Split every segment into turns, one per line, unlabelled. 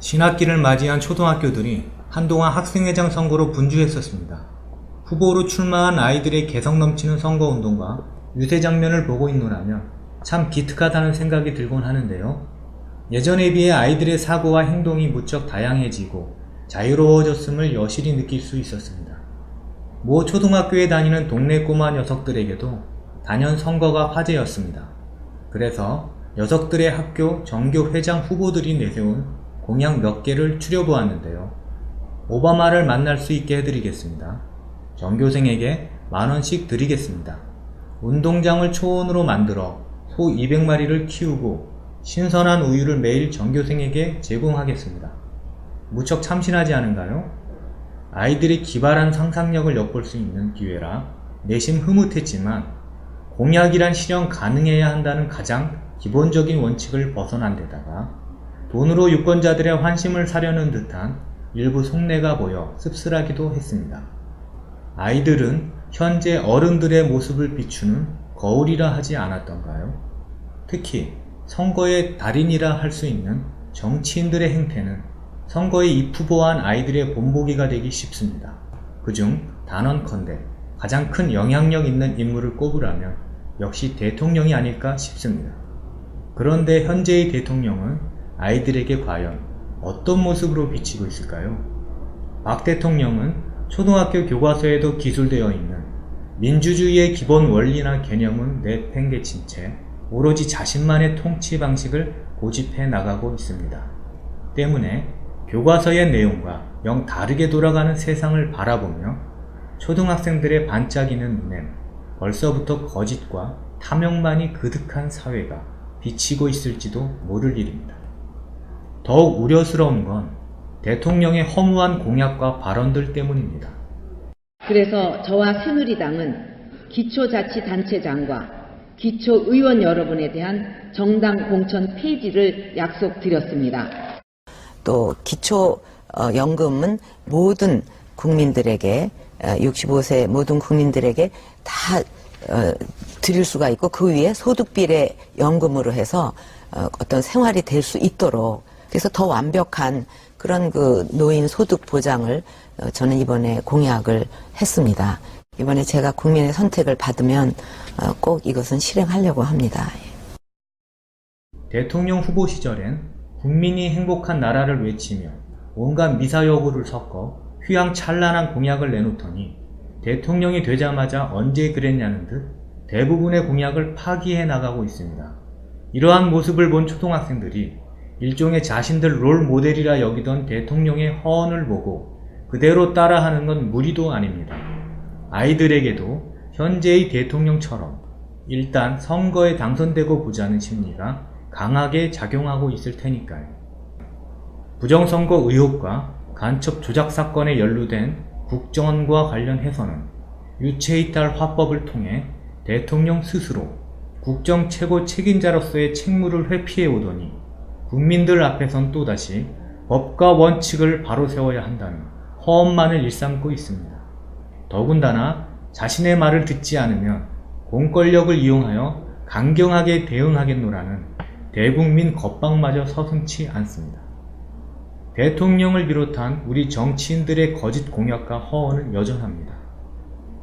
신학기를 맞이한 초등학교들이 한동안 학생회장 선거로 분주했었습니다. 후보로 출마한 아이들의 개성 넘치는 선거운동과 유세 장면을 보고 있노라면 참 기특하다는 생각이 들곤 하는데요. 예전에 비해 아이들의 사고와 행동이 무척 다양해지고 자유로워졌음을 여실히 느낄 수 있었습니다. 모 초등학교에 다니는 동네 꼬마 녀석들에게도 단연 선거가 화제였습니다. 그래서 녀석들의 학교 정교 회장 후보들이 내세운 공약 몇 개를 추려보았는데요. 오바마를 만날 수 있게 해드리겠습니다. 전교생에게 만원씩 드리겠습니다. 운동장을 초원으로 만들어 소 200마리를 키우고 신선한 우유를 매일 전교생에게 제공하겠습니다. 무척 참신하지 않은가요? 아이들이 기발한 상상력을 엿볼 수 있는 기회라 내심 흐뭇했지만 공약이란 실현 가능해야 한다는 가장 기본적인 원칙을 벗어난 데다가 돈으로 유권자들의 환심을 사려는 듯한 일부 속내가 보여 씁쓸하기도 했습니다. 아이들은 현재 어른들의 모습을 비추는 거울이라 하지 않았던가요? 특히 선거의 달인이라 할 수 있는 정치인들의 행태는 선거에 입후보한 아이들의 본보기가 되기 쉽습니다. 그중 단언컨대 가장 큰 영향력 있는 인물을 꼽으라면 역시 대통령이 아닐까 싶습니다. 그런데 현재의 대통령은 아이들에게 과연 어떤 모습으로 비치고 있을까요? 박 대통령은 초등학교 교과서에도 기술되어 있는 민주주의의 기본 원리나 개념은 내팽개친 채 오로지 자신만의 통치 방식을 고집해 나가고 있습니다. 때문에 교과서의 내용과 영 다르게 돌아가는 세상을 바라보며 초등학생들의 반짝이는 눈엔 벌써부터 거짓과 탐욕만이 그득한 사회가 비치고 있을지도 모를 일입니다. 더욱 우려스러운 건 대통령의 허무한 공약과 발언들 때문입니다.
그래서 저와 새누리당은 기초자치단체장과 기초의원 여러분에 대한 정당 공천 폐지를 약속드렸습니다.
또 기초 어, 연금은 모든 국민들에게 65세 모든 국민들에게 다 어, 드릴 수가 있고 그 위에 소득 비례 연금으로 해서 어, 어떤 생활이 될 수 있도록 그래서 더 완벽한 그런 그 노인 소득 보장을 어, 저는 이번에 공약을 했습니다. 이번에 제가 국민의 선택을 받으면 어, 꼭 이것은 실행하려고 합니다.
대통령 후보 시절엔 국민이 행복한 나라를 외치며 온갖 미사여구를 섞어 휘황찬란한 공약을 내놓더니 대통령이 되자마자 언제 그랬냐는 듯 대부분의 공약을 파기해 나가고 있습니다. 이러한 모습을 본 초등학생들이 일종의 자신들 롤 모델이라 여기던 대통령의 허언을 보고 그대로 따라하는 건 무리도 아닙니다. 아이들에게도 현재의 대통령처럼 일단 선거에 당선되고 보자는 심리가 강하게 작용하고 있을 테니까요. 부정선거 의혹과 간첩 조작 사건에 연루된 국정원과 관련해서는 유체이탈 화법을 통해 대통령 스스로 국정 최고 책임자로서의 책무를 회피해 오더니 국민들 앞에선 또다시 법과 원칙을 바로 세워야 한다는 허언만을 일삼고 있습니다. 더군다나 자신의 말을 듣지 않으면 공권력을 이용하여 강경하게 대응하겠노라는 대국민 겁박마저 서슴치 않습니다. 대통령을 비롯한 우리 정치인들의 거짓 공약과 허언은 여전합니다.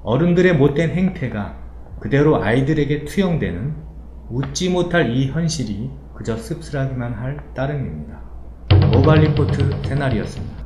어른들의 못된 행태가 그대로 아이들에게 투영되는 웃지 못할 이 현실이 그저 씁쓸하기만 할 따름입니다. 모발 리포트 새날이었습니다.